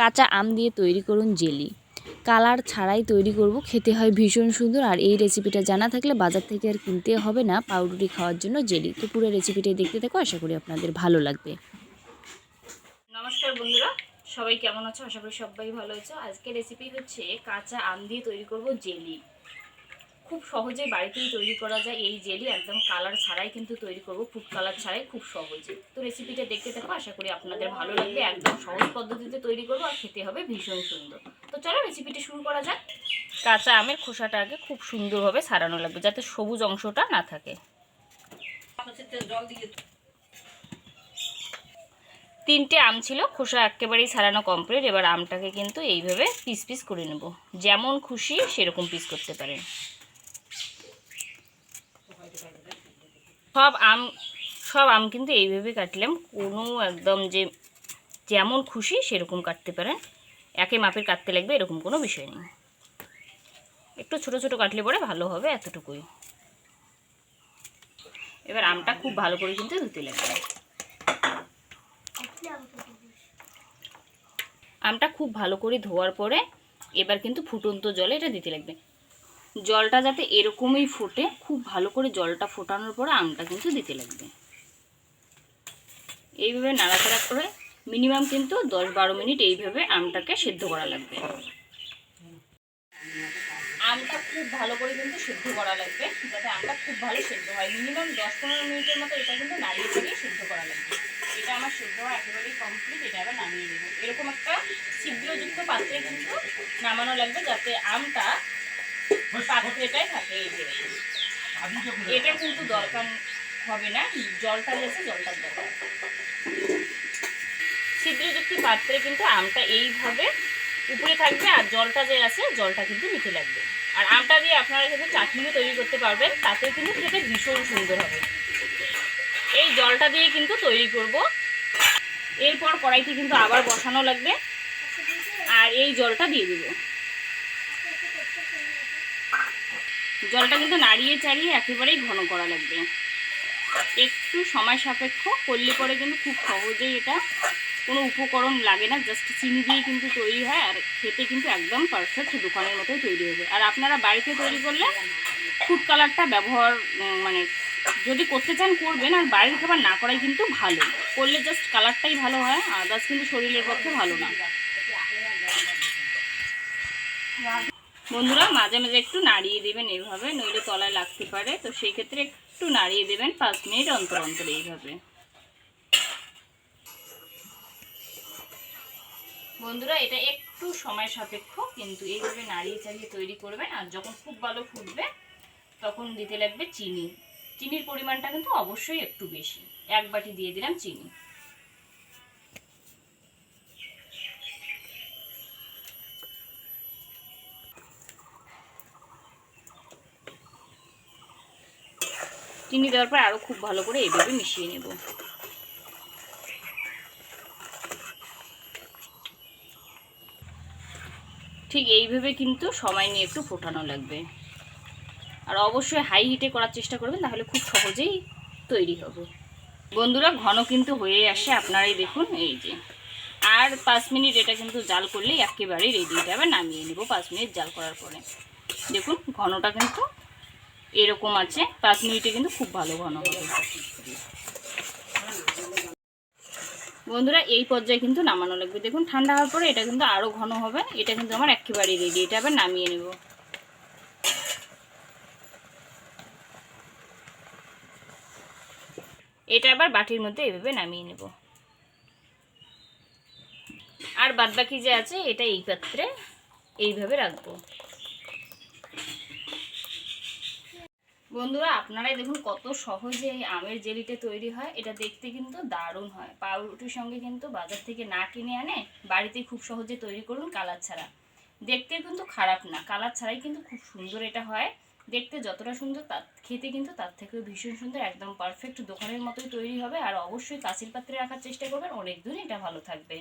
কাঁচা আম দিয়ে তৈরি করুন জেলি। কালার ছাড়াই তৈরি করব, খেতে হয় ভীষণ সুন্দর। আর এই রেসিপিটা জানা থাকলে বাজার থেকে আর কিনতে হবে না, পাউরুটি খাওয়ার জন্য জেলি। তো পুরো রেসিপিটাই দেখতে থাকো, আশা করি আপনাদের ভালো লাগবে। নমস্কার বন্ধুরা, সবাই কেমন আছো? আশা করি সবাই ভালো আছো। আজকে রেসিপি হচ্ছে কাঁচা আম দিয়ে তৈরি করব জেলি। খুব সহজেই বাড়িতেই তৈরি করা যায় এই জেলি, একদম কালার ছাড়াই কিন্তু তৈরি করব, ফুড কালার ছাড়াই খুব সহজে। তো রেসিপিটা দেখতে থাকো, আশা করি আপনাদের ভালো লাগবে, একদম সহজ পদ্ধতিতে তৈরি করব আর খেতে হবে ভীষণ সুন্দর। তো চলো রেসিপিটা শুরু করা যাক। কাঁচা আমের খোসাটা আগে খুব সুন্দরভাবে সারানো লাগবে, যাতে সবুজ অংশটা না থাকে। তিনটে আম ছিল, খোসা একেবারেই সারানো কমপ্লিট এবার আমটাকে কিন্তু এইভাবে পিস পিস করে নেব। যেমন খুশি সেরকম পিস করতে পারেন। সব আম সব আম কিন্তু এইভাবে কাটলাম। কোনো একদম যে যেমন খুশি সেরকম কাটতে পারেন। একে মাপের কাটতে লাগবে, এরকম কোনো বিষয় নেই। একটু ছোট ছোট কাটলে পরে ভালো হবে এতটুকুই। এবার আমটা খুব ভালো করে কিন্তু ধুতে লাগবে। আমটা খুব ভালো করে ধোয়ার পরে এবার কিন্তু ফুটন্ত জলে এটা দিতে লাগবে। জলটা যাতে এরকমই ফোটে, খুব ভালো করে জলটা ফোটানোর পরে আমটা কিন্তু দিতে লাগবে। এইভাবে নাড়াচাড়া করে মিনিমাম কিন্তু দশ বারো মিনিট এইভাবে আমটাকে সেদ্ধ করা লাগবে। আমটা খুব ভালো করে কিন্তু সেদ্ধ করা লাগবে, যাতে আমটা খুব ভালো সেদ্ধ হয়। মিনিমাম দশ পনেরো মিনিটের মতো এটা কিন্তু নাড়িয়ে চাড়িয়ে সেদ্ধ করা লাগবে। এটা আমার সেদ্ধ হওয়া একেবারেই কমপ্লিট এটা আবার নামিয়ে নেব। এরকম একটা ছিদ্রযুক্ত পাত্রে কিন্তু নামানো লাগবে, যাতে আমটা পাত্রেটাই থাকে, এই যে এটা কিন্তু দরকার হবে না, জলটা গেছে জলটার দরকার। ছিদ্রযুক্ত পাত্রে কিন্তু আমটা এইভাবে উপরে থাকবে, আর জলটা যে আছে, জলটা কিন্তু নিচে লাগবে। আর আমটা দিয়ে আপনারা কিন্তু চাটনিও তৈরি করতে পারবেন, তাতেও কিন্তু খেতে ভীষণ সুন্দর হবে। এই জলটা দিয়ে কিন্তু তৈরি করব। এরপর কড়াইতে কিন্তু আবার বসানো লাগবে। আর এই জলটা দিয়ে দিব। জলটা কিন্তু নাড়িয়ে চাড়িয়ে একেবারেই ঘন করা লাগবে। একটু সময় সাপেক্ষ করলে পরে কিন্তু খুব সহজেই এটা কোনো উপকরণ লাগে না জাস্ট চিনি দিয়ে কিন্তু তৈরি হয় আর খেতে কিন্তু একদম পারফেক্ট দোকানের মতোই তৈরি হবে আর আপনারা বাড়িতে তৈরি করলে ফুড কালারটা ব্যবহার মানে যদি করতে চান করবেন, আর বাড়ির খাবার না করাই কিন্তু ভালো। করলে জাস্ট কালারটাই ভালো হয় আদার্স কিন্তু শরীরের পক্ষে ভালো না। বন্ধুরা মাঝে মাঝে একটু নাড়িয়ে দেবেন এইভাবে, নইলে তলায় লাগতে পারে। তো সেই ক্ষেত্রে একটু নাড়িয়ে দেবেন পাঁচ মিনিট অন্তর অন্তর এইভাবে। বন্ধুরা, এটা একটু সময় সাপেক্ষ, কিন্তু এইভাবে নাড়িয়ে চাড়িয়ে তৈরি করবেন, আর যখন খুব ভালো ফুটবে, তখন দিতে লাগবে চিনি। চিনির পরিমাণটা কিন্তু অবশ্যই একটু বেশি। এক বাটি দিয়ে দিলাম চিনি। চিনি দেওয়ার পর আরও খুব ভালো করে এইভাবে মিশিয়ে নেব। ঠিক এইভাবে কিন্তু সময় নিয়ে একটু ফোটানো লাগবে। আর অবশ্যই হাই হিটে করার চেষ্টা করবেন তাহলে খুব সহজেই তৈরি হবে। বন্ধুরা, ঘন কিন্তু হয়ে আসে, আপনারাই দেখুন, এই যে। আর পাঁচ মিনিট এটা কিন্তু জাল করলেই একেবারেই রেডি এটা আবার নামিয়ে নেব পাঁচ মিনিট জাল করার পরে। দেখুন, ঘনটা কিন্তু এরকম আছে পাঁচ মিনিটে কিন্তু খুব ভালো ঘন হবে। বন্ধুরা, এই পর্যায়ে কিন্তু নামানো লাগবে। দেখুন, ঠান্ডা হওয়ার পরে এটা কিন্তু আরও ঘন হবে। এটা কিন্তু আমার একেবারেই রেডি এটা আবার নামিয়ে নেব। এটা আবার বাটির মধ্যে এভাবে নামিয়ে নেব। আর বাদবাকি যে আছে, এটা এই পাত্রে এইভাবে রাখব। বন্ধুরা, আপনারাই দেখুন কত সহজে এই আমের জেলিটা তৈরি হয়। এটা দেখতে কিন্তু দারুণ হয়। পাউরুটির সঙ্গে কিন্তু বাজার থেকে না কিনে আনে বাড়িতে খুব সহজে তৈরি করুন কালার ছাড়া। দেখতে কিন্তু খারাপ না। কালার ছাড়াই কিন্তু খুব সুন্দর এটা হয়। দেখতে যতটা সুন্দর তার খেতে কিন্তু তার থেকেও ভীষণ সুন্দর, একদম পারফেক্ট দোকানের মতোই তৈরি হবে। আর অবশ্যই কাঁচের পাত্রে রাখার চেষ্টা করবেন, অনেক দিন এটা ভালো থাকবে।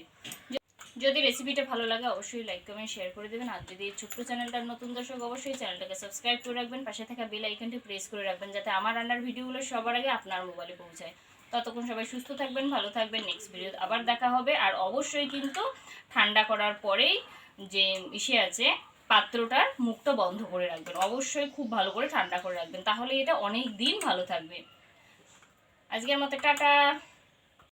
যদি রেসিপিটা ভালো লাগে অবশ্যই লাইক কমেন্ট শেয়ার করে দেবেন। আর যদি ছোট্ট চ্যানেলটার নতুন দর্শক, অবশ্যই চ্যানেলটাকে সাবস্ক্রাইব করে রাখবেন। পাশে থাকা বেল আইকনটি প্রেস করে রাখবেন, যাতে আমার রান্নার ভিডিওগুলো সবার আগে আপনার মোবাইলে পৌঁছায়। ততক্ষণ সবাই সুস্থ থাকবেন, ভালো থাকবেন। নেক্সট ভিডিও আবার দেখা হবে। আর অবশ্যই কিন্তু ঠান্ডা করার পরেই যে ইসে আছে, পাত্রটার মুখটা বন্ধ করে রাখবেন। অবশ্যই খুব ভালো করে ঠান্ডা করে রাখবেন। তাহলে এটা অনেক দিন ভালো থাকবে। আজকের মতো টাটা।